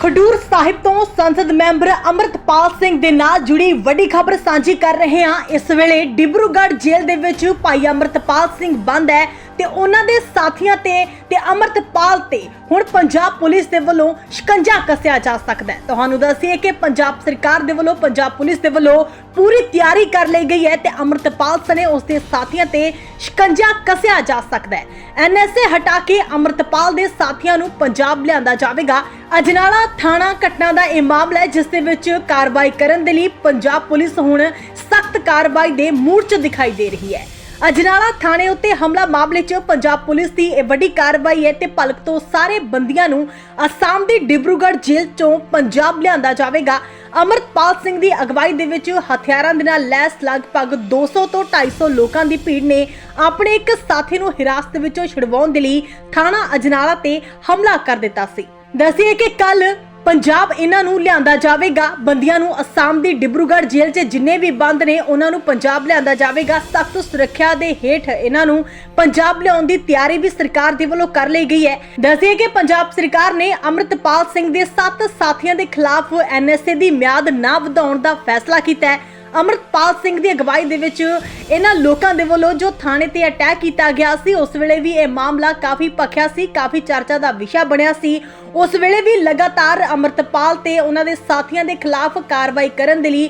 ਖਡੂਰ ਸਾਹਿਬ ਤੋਂ ਸੰਸਦ ਮੈਂਬਰ ਅਮਰਤਪਾਲ ਸਿੰਘ ਦੇ ਨਾਲ ਜੁੜੀ ਵੱਡੀ ਖਬਰ ਸਾਂਝੀ ਕਰ ਰਹੇ ਹਾਂ। ਇਸ ਵੇਲੇ ਡਿਬਰੂਗੜ੍ਹ ਜੇਲ੍ਹ ਦੇ ਵਿੱਚ ਭਾਈ ਅਮਰਤਪਾਲ ਸਿੰਘ ਬੰਦ ਹੈ। ਤੇ ਉਹਨਾਂ ਦੇ ਸਾਥੀਆਂ ਤੇ ਤੇ ਅਮਰਤਪਾਲ ਤੇ ਹੁਣ ਪੰਜਾਬ ਪੁਲਿਸ ਦੇ ਵੱਲੋਂ ਸ਼ਿਕੰਜਾ ਕੱਸਿਆ ਜਾ ਸਕਦਾ ਹੈ। ਤੁਹਾਨੂੰ ਦੱਸੀਏ ਕਿ ਪੰਜਾਬ ਸਰਕਾਰ ਦੇ ਵੱਲੋਂ ਪੰਜਾਬ ਪੁਲਿਸ ਦੇ ਵੱਲੋਂ ਪੂਰੀ ਤਿਆਰੀ ਕਰ ਲਈ ਗਈ ਹੈ ਤੇ ਅਮਰਤਪਾਲ ਸਣੇ ਉਸ ਦੇ ਸਾਥੀਆਂ ਤੇ ਸ਼ਿਕੰਜਾ ਕੱਸਿਆ ਜਾ ਸਕਦਾ ਹੈ। ਐਨਐਸਏ ਹਟਾ ਕੇ ਅਮਰਤਪਾਲ ਦੇ ਸਾਥੀਆਂ ਨੂੰ ਪੰਜਾਬ ਲਿਆਂਦਾ ਜਾਵੇਗਾ। ਅਜਨਾਲਾ ਥਾਣਾ ਘਟਨਾ ਦਾ ਇਹ ਮਾਮਲਾ ਹੈ, ਜਿਸ ਦੇ ਵਿੱਚ ਕਾਰਵਾਈ ਕਰਨ ਦੇ ਲਈ ਪੰਜਾਬ ਪੁਲਿਸ ਹੁਣ ਸਖਤ ਕਾਰਵਾਈ ਦੇ ਮੂਡ 'ਚ ਦਿਖਾਈ ਦੇ ਰਹੀ ਹੈ। ਅਜਨਾਲਾ ਥਾਣੇ ਉੱਤੇ ਹਮਲਾ ਮਾਮਲੇ 'ਚ ਪੰਜਾਬ ਪੁਲਿਸ ਦੀ ਇਹ ਵੱਡੀ ਕਾਰਵਾਈ ਹੈ ਤੇ ਭਲਕ ਤੋਂ ਸਾਰੇ ਬੰਦੀਆਂ ਨੂੰ ਅਸਾਮ ਦੀ ਡਿਬਰੂਗੜ੍ਹ ਜੇਲ੍ਹ 'ਚੋਂ ਪੰਜਾਬ ਲਿਆਂਦਾ ਜਾਵੇਗਾ। ਅਮਰਤਪਾਲ ਸਿੰਘ ਦੀ ਅਗਵਾਈ ਦੇ ਵਿੱਚ ਹਥਿਆਰਾਂ ਦੇ ਨਾਲ ਲੈਸ ਲਗਭਗ 200 ਤੋਂ 250 ਲੋਕਾਂ ਦੀ ਭੀੜ ਨੇ ਆਪਣੇ ਇੱਕ ਸਾਥੀ ਨੂੰ ਹਿਰਾਸਤ ਵਿੱਚੋਂ ਛੁਡਵਾਉਣ ਦੇ ਲਈ ਥਾਣਾ ਅਜਨਾਲਾ ਤੇ ਹਮਲਾ ਕਰ ਦਿੱਤਾ ਸੀ। ਦੱਸਿਏ ਕਿ ਕੱਲ ਪੰਜਾਬ ਇਹਨਾਂ ਨੂੰ ਲਿਆਂਦਾ ਜਾਵੇਗਾ। ਬੰਦੀਆਂ ਨੂੰ ਅਸਾਮ ਦੀ ਡਿਬਰੂਗੜ੍ਹ ਜੇਲ੍ਹ 'ਚ ਜਿੰਨੇ ਵੀ ਬੰਦ ਨੇ, ਉਹਨਾਂ ਨੂੰ ਪੰਜਾਬ ਲਿਆਂਦਾ ਜਾਵੇਗਾ। ਸਖਤ ਸੁਰੱਖਿਆ ਦੇ ਹੇਠ ਇਹਨਾਂ ਨੂੰ ਪੰਜਾਬ ਲਿਆਉਣ ਦੀ ਤਿਆਰੀ ਵੀ ਸਰਕਾਰ ਦੇ ਵੱਲੋਂ ਕਰ ਲਈ ਗਈ ਹੈ। ਦੱਸਿਏ ਕਿ ਪੰਜਾਬ ਸਰਕਾਰ ਨੇ ਅਮਰਤਪਾਲ ਸਿੰਘ ਦੇ 7 ਸਾਥੀਆਂ ਦੇ ਖਿਲਾਫ ਐਨਐਸਏ ਦੀ ਮਿਆਦ ਨਾ ਵਧਾਉਣ ਦਾ ਫੈਸਲਾ ਕੀਤਾ ਹੈ। ਅਮਰਤਪਾਲ ਸਿੰਘ ਦੀ ਅਗਵਾਈ ਦੇ ਵਿੱਚ ਇਹਨਾਂ ਲੋਕਾਂ ਦੇ ਵੱਲੋਂ ਜੋ ਥਾਣੇ ਤੇ ਅਟੈਕ ਕੀਤਾ ਗਿਆ ਸੀ, ਉਸ ਵੇਲੇ ਵੀ ਇਹ ਮਾਮਲਾ ਕਾਫੀ ਭਖਿਆ ਸੀ, ਕਾਫੀ ਚਰਚਾ ਦਾ ਵਿਸ਼ਾ ਬਣਿਆ ਸੀ। ਉਸ ਵੇਲੇ ਵੀ ਲਗਾਤਾਰ ਅਮਰਤਪਾਲ ਤੇ ਉਹਨਾਂ ਦੇ ਸਾਥੀਆਂ ਦੇ ਖਿਲਾਫ ਕਾਰਵਾਈ ਕਰਨ ਦੇ ਲਈ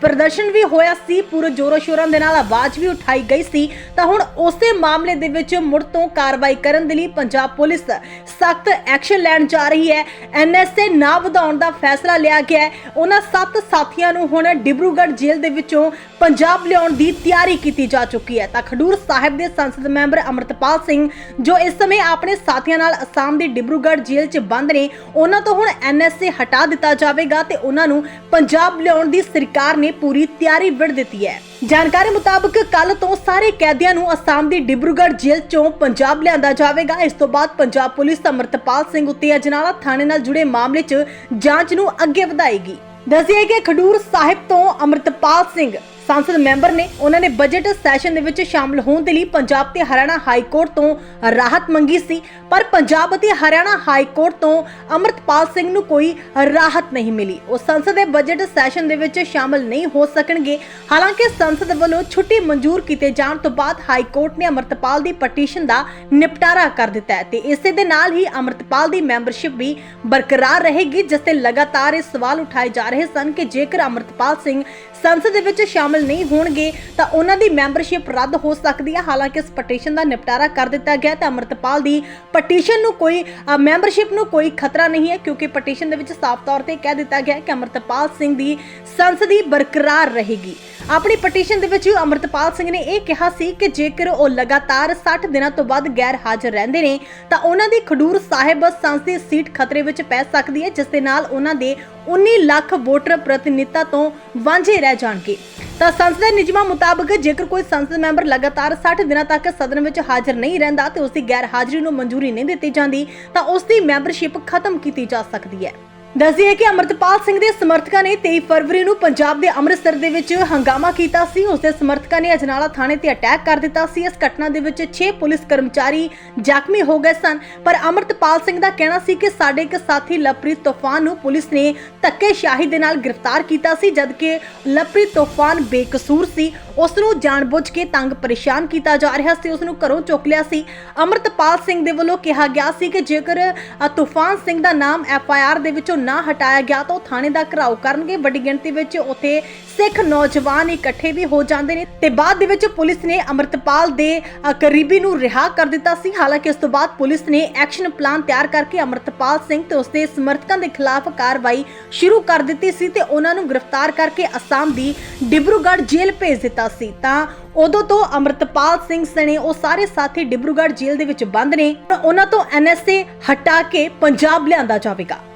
ਪ੍ਰਦਰਸ਼ਨ ਵੀ ਹੋਇਆ ਸੀ, ਪੂਰੇ ਜੋਰੋ ਸ਼ੋਰਾਂ ਦੇ ਨਾਲ ਆਵਾਜ਼ ਵੀ ਉਠਾਈ ਗਈ ਸੀ। ਤਾਂ ਹੁਣ ਉਸੇ ਮਾਮਲੇ ਦੇ ਵਿੱਚ ਮੁੜ ਤੋਂ ਕਾਰਵਾਈ ਕਰਨ ਦੇ ਲਈ ਪੰਜਾਬ ਪੁਲਿਸ ਸਖਤ ਐਕਸ਼ਨ ਲੈਣ ਜਾ ਰਹੀ ਹੈ। ਐਨਐਸਏ ਨਾ ਵਧਾਉਣ ਦਾ ਫੈਸਲਾ ਲਿਆ ਗਿਆ ਹੈ। ਉਹਨਾਂ ਸੱਤ ਸਾਥੀਆਂ ਨੂੰ ਹੁਣ ਡਿਬਰੂਗੜ੍ਹ ਜੇਲ੍ਹ ਦੇ ਵਿੱਚੋਂ ਪੰਜਾਬ ਲਿਆਉਣ ਦੀ ਤਿਆਰੀ ਕੀਤੀ ਜਾ ਚੁੱਕੀ ਹੈ। ਤਾਂ ਖਡੂਰ ਸਾਹਿਬ ਦੇ ਸੰਸਦ ਮੈਂਬਰ ਅਮਰਤਪਾਲ ਸਿੰਘ, ਜੋ ਇਸ ਸਮੇਂ ਆਪਣੇ ਸਾਥੀਆਂ ਨਾਲ ਅਸਾਮ ਦੀ ਡਿਬਰੂਗੜ੍ਹ ਜੇਲ੍ਹ 'ਚ ਬੰਦ ਨੇ, ਉਹਨਾਂ ਤੋਂ ਹੁਣ ਐਨਐਸਏ ਹਟਾ ਦਿੱਤਾ ਜਾਵੇਗਾ ਤੇ ਉਹਨਾਂ ਨੂੰ ਪੰਜਾਬ ਲਿਆਉਣ ਦੀ ਸਰਕਾਰ ਨੇ ਪੂਰੀ ਤਿਆਰੀ ਵਿੜ ਦਿੱਤੀ ਹੈ। ਜਾਣਕਾਰੀ ਮੁਤਾਬਕ ਕੱਲ ਤੋਂ ਸਾਰੇ ਕੈਦੀਆਂ ਨੂੰ ਅਸਾਮ ਦੀ ਡਿਬਰੂਗੜ੍ਹ ਜੇਲ੍ਹ 'ਚੋਂ ਪੰਜਾਬ ਲਿਆਂਦਾ ਜਾਵੇਗਾ। ਇਸ ਤੋਂ ਬਾਅਦ ਪੰਜਾਬ ਪੁਲਿਸ ਅਮਰਤਪਾਲ ਸਿੰਘ ਉੱਤੇ ਅਜਨਾਲਾ ਥਾਣੇ ਨਾਲ ਜੁੜੇ ਮਾਮਲੇ 'ਚ ਜਾਂਚ ਨੂੰ ਅੱਗੇ ਵਧਾਏਗੀ। ਦੱਸਿਏ ਕਿ ਖਡੂਰ ਸਾਹਿਬ ਤੋਂ ਅਮਰਤਪਾਲ ਸਿੰਘ ਸੰਸਦ ਮੈਂਬਰ ਨੇ ਉਹਨਾਂ ਨੇ ਬਜਟ ਸੈਸ਼ਨ ਦੇ ਵਿੱਚ ਸ਼ਾਮਲ ਹੋਣ ਦੇ ਲਈ ਪੰਜਾਬ ਤੇ ਹਰਿਆਣਾ ਹਾਈ ਕੋਰਟ ਤੋਂ ਰਾਹਤ ਮੰਗੀ ਸੀ ਪਰ ਪੰਜਾਬ ਅਤੇ ਹਰਿਆਣਾ ਹਾਈ ਕੋਰਟ ਤੋਂ ਅਮਰਤਪਾਲ ਸਿੰਘ ਨੂੰ ਕੋਈ ਰਾਹਤ ਨਹੀਂ ਮਿਲੀ ਉਹ ਸੰਸਦ ਦੇ ਬਜਟ ਸੈਸ਼ਨ ਦੇ ਵਿੱਚ ਸ਼ਾਮਲ ਨਹੀਂ ਹੋ ਸਕਣਗੇ ਹਾਲਾਂਕਿ ਸੰਸਦ ਵੱਲੋਂ ਛੁੱਟੀ ਮਨਜ਼ੂਰ ਕੀਤੇ ਜਾਣ ਤੋਂ ਬਾਅਦ ਹਾਈ ਕੋਰਟ ਨੇ ਅਮਰਤਪਾਲ ਦੀ ਪਟੀਸ਼ਨ ਦਾ ਨਿਪਟਾਰਾ ਕਰ ਦਿੱਤਾ ਹੈ ਤੇ ਇਸੇ ਦੇ ਨਾਲ ਹੀ ਅਮਰਤਪਾਲ ਦੀ ਮੈਂਬਰਸ਼ਿਪ ਵੀ ਬਰਕਰਾਰ ਰਹੇਗੀ ਜਿਸ ਤੇ ਲਗਾਤਾਰ ਇਹ ਸਵਾਲ ਉਠਾਏ ਜਾ ਰਹੇ ਸਨ ਕਿ ਜੇਕਰ ਅਮਰਤਪਾਲ ਸਿੰਘ ਸੰਸਦ ਦੇ ਵਿੱਚ ਸ਼ਾਮਲ ਨਹੀਂ ਹੋਣਗੇ, ਤਾਂ ਉਹਨਾਂ ਦੀ ਮੈਂਬਰਸ਼ਿਪ ਰੱਦ ਹੋ ਸਕਦੀ ਹੈ ਹਾਲਾਂਕਿ ਇਸ ਪਟੀਸ਼ਨ ਦਾ ਨਿਪਟਾਰਾ ਕਰ ਦਿੱਤਾ ਗਿਆ ਤਾਂ ਅਮਰਤਪਾਲ ਦੀ ਪਟੀਸ਼ਨ ਨੂੰ ਕੋਈ ਮੈਂਬਰਸ਼ਿਪ ਨੂੰ ਕੋਈ ਖਤਰਾ ਨਹੀਂ ਹੈ, ਕਿਉਂਕਿ ਪਟੀਸ਼ਨ ਦੇ ਵਿੱਚ ਸਾਫ਼ ਤੌਰ ਤੇ ਕਹਿ ਦਿੱਤਾ ਗਿਆ ਹੈ ਕਿ ਅਮਰਤਪਾਲ ਸਿੰਘ ਦੀ ਸੰਸਦੀ ਬਰਕਰਾਰ ਰਹੇਗੀ। ਆਪਣੀ ਪਟੀਸ਼ਨ ਦੇ ਵਿੱਚ ਅਮਰਤਪਾਲ ਸਿੰਘ ਨੇ ਇਹ ਕਿਹਾ ਸੀ ਕਿ ਜੇਕਰ ਉਹ ਲਗਾਤਾਰ 60 ਦਿਨਾਂ ਤੋਂ ਵੱਧ ਗੈਰ ਹਾਜ਼ਰ ਰਹਿੰਦੇ ਨੇ, ਤਾਂ ਉਹਨਾਂ ਦੀ ਖਡੂਰ ਸਾਹਿਬ ਸੰਸਦੀ ਸੀਟ ਖਤਰੇ ਵਿੱਚ ਪੈ ਸਕਦੀ ਹੈ, ਜਿਸ ਦੇ ਨਾਲ ਉਹਨਾਂ ਦੇ 19 ਲੱਖ ਵੋਟਰ ਪ੍ਰਤੀਨਿਧਤਾ ਤੋਂ ਵਾਂਝੇ ਰਹਿ ਜਾਣਗੇ। ਤਾਂ ਸੰਸਦ ਦੇ ਨਿਯਮਾਂ ਮੁਤਾਬਕ ਜੇਕਰ ਕੋਈ ਸੰਸਦ ਮੈਂਬਰ ਲਗਾਤਾਰ 60 ਦਿਨਾਂ ਤੱਕ ਸਦਨ ਵਿੱਚ ਹਾਜ਼ਰ ਨਹੀਂ ਰਹਿੰਦਾ ਤੇ ਉਸ ਦੀ ਗੈਰ ਹਾਜ਼ਰੀ ਨੂੰ ਮਨਜ਼ੂਰੀ ਨਹੀਂ ਦਿੱਤੀ ਜਾਂਦੀ, ਤਾਂ ਉਸ ਦੀ ਮੈਂਬਰਸ਼ਿਪ ਖਤਮ ਕੀਤੀ ਜਾ ਸਕਦੀ ਹੈ। ਦੱਸਦੀਏ ਕਿ ਅਮਰਤਪਾਲ ਸਿੰਘ ਦੇ ਸਮਰਥਕਾਂ ਨੇ 23 ਫਰਵਰੀ ਨੂੰ ਪੰਜਾਬ ਦੇ ਅੰਮ੍ਰਿਤਸਰ ਦੇ ਵਿੱਚ ਹੰਗਾਮਾ ਕੀਤਾ ਸੀ। ਉਸ ਦੇ ਸਮਰਥਕਾਂ ਨੇ ਅਜਨਾਲਾ ਥਾਣੇ ਤੇ ਅਟੈਕ ਕਰ ਦਿੱਤਾ ਸੀ। ਇਸ ਘਟਨਾ ਦੇ ਵਿੱਚ 6 ਪੁਲਿਸ ਕਰਮਚਾਰੀ ਜ਼ਖਮੀ ਹੋ ਗਏ ਸਨ। ਪਰ ਅਮਰਤਪਾਲ ਸਿੰਘ ਦਾ ਕਹਿਣਾ ਸੀ ਕਿ ਸਾਡੇ ਇੱਕ ਸਾਥੀ ਲਵਪ੍ਰੀਤ ਤੂਫਾਨ ਨੂੰ ਪੁਲਿਸ ਨੇ ਧੱਕੇਸ਼ਾਹੀ ਦੇ ਨਾਲ ਗ੍ਰਿਫਤਾਰ ਕੀਤਾ ਸੀ, ਜਦਕਿ ਲਵਪ੍ਰੀਤ ਤੂਫਾਨ ਬੇਕਸੂਰ ਸੀ। ਉਸ ਨੂੰ ਜਾਣਬੁੱਝ ਕੇ ਤੰਗ ਪਰੇਸ਼ਾਨ ਕੀਤਾ ਜਾ ਰਿਹਾ ਸੀ। ਉਸ ਨੂੰ ਘਰੋਂ ਚੁੱਕ ਲਿਆ ਸੀ। ਅਮਰਤਪਾਲ ਸਿੰਘ ਦੇ ਵੱਲੋਂ ਕਿਹਾ ਗਿਆ ਸੀ ਕਿ ਜੇਕਰ ਤੂਫਾਨ ਸਿੰਘ ਦਾ ਨਾਮ ਐਫ ਆਈ ਆਰ ਦੇ ਵਿੱਚੋਂ ਨਾ ਹਟਾਇਆ ਗਿਆ ਤਾਂ ਉਹ ਥਾਣੇ ਦਾ ਘਰਾਓ ਕਰਨਗੇ। ਵੱਡੀ ਗਿਣਤੀ ਵਿੱਚ ਉੱਥੇ ਸਿੱਖ ਨੌਜਵਾਨ ਇਕੱਠੇ ਵੀ ਹੋ ਜਾਂਦੇ ਨੇ ਤੇ ਬਾਅਦ ਦੇ ਵਿੱਚ ਪੁਲਿਸ ਨੇ ਅਮਰਤਪਾਲ ਦੇ ਕਰੀਬੀ ਨੂੰ ਰਿਹਾ ਕਰ ਦਿੱਤਾ ਸੀ। ਹਾਲਾਂਕਿ ਇਸ ਤੋਂ ਬਾਅਦ ਪੁਲਿਸ ਨੇ ਐਕਸ਼ਨ ਪਲਾਨ ਤਿਆਰ ਕਰਕੇ ਅਮਰਤਪਾਲ ਸਿੰਘ ਤੇ ਉਸਦੇ ਸਮਰਥਕਾਂ ਦੇ ਖਿਲਾਫ ਕਾਰਵਾਈ ਸ਼ੁਰੂ ਕਰ ਦਿੱਤੀ ਸੀ ਤੇ ਉਹਨਾਂ ਨੂੰ ਗ੍ਰਿਫਤਾਰ ਕਰਕੇ ਅਸਾਮ ਦੀ ਡਿਬਰੂਗੜ੍ਹ ਜੇਲ੍ਹ ਭੇਜ ਦਿੱਤਾ ਸੀ। ਤਾਂ ਉਦੋਂ ਤੋਂ ਅਮਰਤਪਾਲ ਸਿੰਘ ਸਣੇ ਉਹ ਸਾਰੇ ਸਾਥੀ ਡਿਬਰੂਗੜ੍ਹ ਜੇਲ੍ਹ ਦੇ ਵਿੱਚ ਬੰਦ ਨੇ। ਉਹਨਾਂ ਤੋਂ ਐਨਐਸਏ ਹਟਾ ਕੇ ਪੰਜਾਬ ਲਿਆਂਦਾ ਜਾਵੇਗਾ।